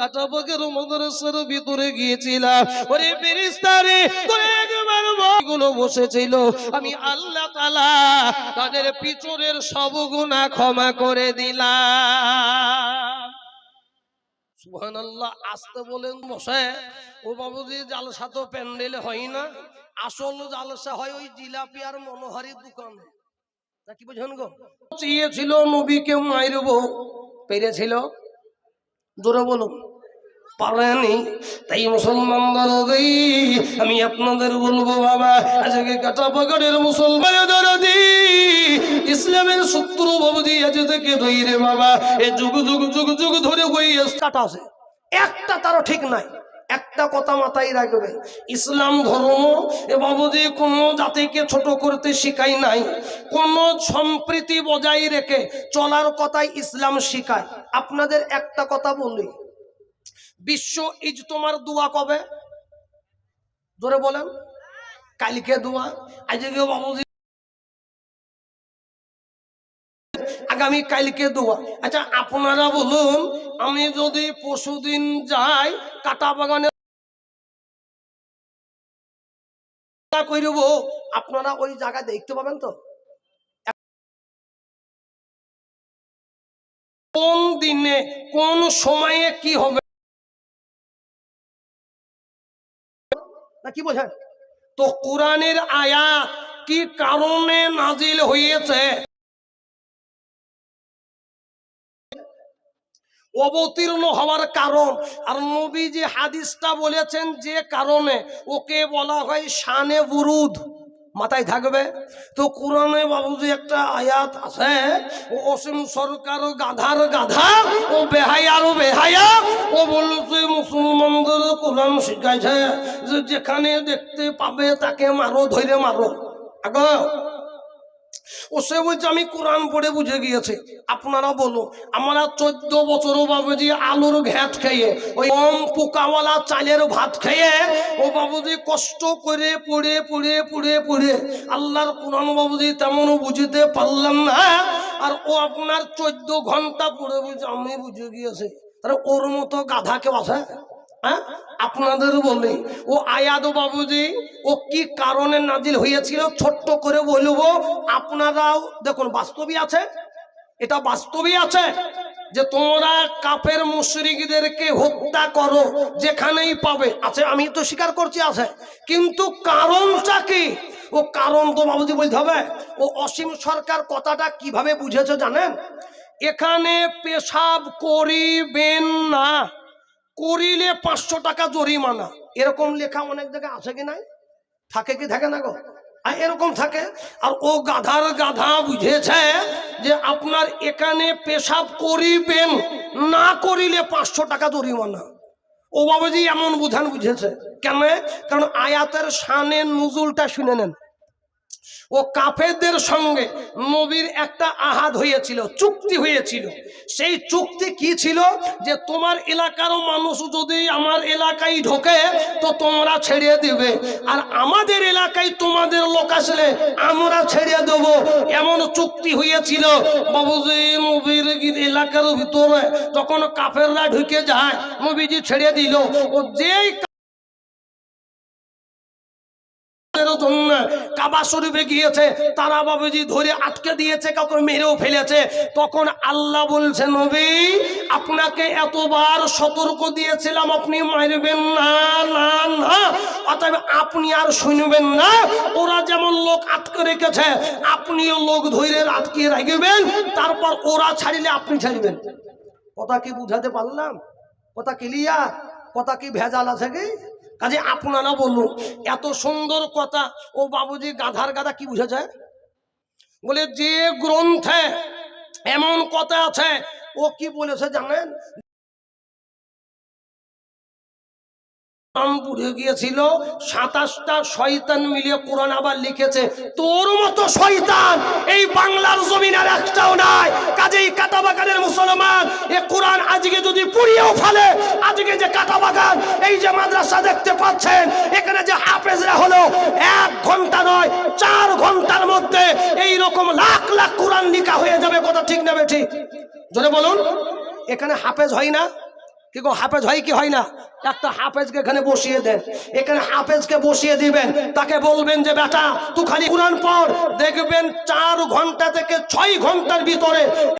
কাটাবাগের মাদ্রাসার ভিতরে গিয়েছিলাম। ওরে ফেরেশতারে গুলো বসেছিল। আমি আল্লাহ তাআলা তাদের পিছনের সব গুনাহ ক্ষমা করে দিলাম। সুবহানাল্লাহ, আসতে বলেন বসে ও বাবুজি, জালসা তো প্যান্ডেলে হয় না। আসল জালসা হয় ওই জিলাপি আর মনোহারির দোকানে। কি বুঝেন গো? চেয়েছিল নবীকে মাইরব পেরেছিল? জোরে বলুন পারেনি তাই মুসলমানদের দিই। আমি আপনাদের বলব বাবা আজকে কাটা পাকারের মুসলমানদের ইসলামের শত্রু বাবুজি আজ থেকে ধৈরে বাবা। এ যুগ যুগ যুগ যুগ ধরে ওই স্টার্ট আছে। একটা তারও ঠিক নাই। একটা কথা মাথায় রাখবে। ইসলাম ধর্ম বাবুজি কোনো জাতিকে ছোট করতে শিখাই নাই। কোন সম্প্রীতি বজায় রেখে চলার কথাই ইসলাম শিখায়। আপনাদের একটা কথা বলি। বিশ্ব ইজতমার দোয়া কবে? ধরে বলেন। কালকে দোয়া। আজকে বাবুজি আগামী কালকে দোয়া। আচ্ছা আপনারা বলুন, আমি যদি পশুদিন যাই কাটা বাগানে করব, আপনারা ওই জায়গা দেখতে পাবেন তো? কোন দিনে, কোন সময়ে কি হবে? না, কি বোঝেন তো কোরআনের আয়াত কি কারণে নাজিল হয়েছে? অবতীর্ণ হওয়ার কারণ। আর নবী যে হাদিসটা বলেছেন যে কারণে ওকে বলা হয় শানে বুরুদ। মাথায় থাকবে? তো কোরআনে বাবুজি একটা আয়াত আছে, ও অসীম সরকার গাধার গাধা, ও বেহায়ার ও বেহায়া, ও বলছে মুসলমানদের কোরআন শিখাইছে, যে যেখানে দেখতে পাবে তাকে মারো, ধরে মারো। আগ ও সে বলছে, আমি কোরআন পড়ে বুঝে গিয়েছি। আপনারা বলো, আমরা চোদ্দ বছর বাবুজি আলুর ঘ্যাট খেয়ে, ওই কম পোকাওয়ালা চালের ভাত খেয়ে ও বাবুজি কষ্ট করে পড়ে পড়ে পড়ে পড়ে, আল্লাহর কোরআন বাবুজি তেমন বুঝতে পারলাম না। আর ও আপনার চোদ্দ ঘণ্টা পড়ে বুঝে আমি বুঝে গিয়েছি। তাহলে ওর মতো গাধা কেউ আছে? আপনাদের বলি, ও আয়াদ বাবুজি, ও কি কারণে নাজিল হয়েছিল? ছোট্ট করে বলব, আপনারাও দেখুন, বাস্তবই আছে। এটা বাস্তবই আছে যে তোমরা কাপের মুশরিকদেরকে হত্যা করো, যেখানেই পাবে। আছে, আমি তো স্বীকার করছি, আছে। কিন্তু কারণটা কি? ও কারণ তো বাবুজি বলতে হবে। ও অসীম সরকার কথাটা কীভাবে বুঝেছে জানেন? এখানে পেশাব করিবেন না। করিলে পাঁচশো টাকা জরিমানা। এরকম লেখা অনেক জায়গায় আছে কি নাই? থাকে কি, থাকে না গো? আর এরকম থাকে। আর ও গাধার গাধা বুঝেছে যে আপনার এখানে পেশাব করিবেন, না করিলে পাঁচশো টাকা জরিমানা। ও বাবাজি এমন বুঝান বুঝেছে। কেন? কারণ আয়াতের শানে নুজুলটা শুনে নেন। ও কাফেরদের সঙ্গে নবীর একটা আহাদ হয়েছিল, চুক্তি হয়েছিল। সেই চুক্তি কি ছিল? যে তোমার এলাকারও মানুষ যদি আমার এলাকায় ঢোকে, তো তোমরা ছেড়ে দিবে। আর আমাদের এলাকায় তোমাদের লোক আসলে আমরা ছেড়ে দেব। এমন চুক্তি হয়েছিল বাবুজি নবীর এলাকার ভিতরে তখন কাফেররা ঢুকে যায়, নবীজি ছেড়ে দিল। ও যেই জন্য কাবা শরীফে গিয়েছে, তারা বাবুজি ধরে আটকে দিয়েছে, কাউকে মেরেও ফেলেছে। তখন আল্লাহ বলছে, নবী, আপনাকে এতবার সতর্ক দিয়েছিলাম, আপনি মারবেন না না না। অতএব আপনি আর শুনবেন না। ওরা যেমন লোক আটকে রেখেছে, আপনিও লোক ধরে আটকে রাখবেন। তারপর ওরা ছাড়িলে আপনি ছাড়বেন। কথা কি বুঝাতে পারলাম? কথা ক্লিয়ার কথা কি ভেজাল আছে কি? কাজে আপনারা বলুন, এত সুন্দর কথা। ও বাবুজি গাধার গাধা কি বুঝেছে? বলে, যে গ্রন্থে এমন কথা আছে, ও কি বলেছে জানেন? গিয়েছিল, সাতাশটা শয়তান মিলিয়ে কোরআন আবার লিখেছে। তোর মতো শয়তান এই বাংলার জমিনের একটাও নাই। কাজেই মুসলমান এ কোরআন আজকে যদি পুড়িয়েও ফেলে, আজকে যে কাটা বাগান, এই যে মাদ্রাসা দেখতে পাচ্ছেন, এখানে যে হাফেজরা হলো, এক ঘণ্টা নয়, চার ঘণ্টার মধ্যে এই রকম লাখ লাখ কোরআন লিখা হয়ে যাবে, কথা ঠিক না ঠিক জোরে বলুন, এখানে হাফেজ হয় না? কি হাফেজ হয় কি হয় না? একটা হাফেজকে এখানে বসিয়ে দেন, এখানে হাফেজকে বসিয়ে দিবেন, তাকে বলবেন যে, বেটা, তুই খালি কোরআন পড়, দেখবেন চার ঘণ্টা থেকে ছয় ঘণ্টার ভিতরে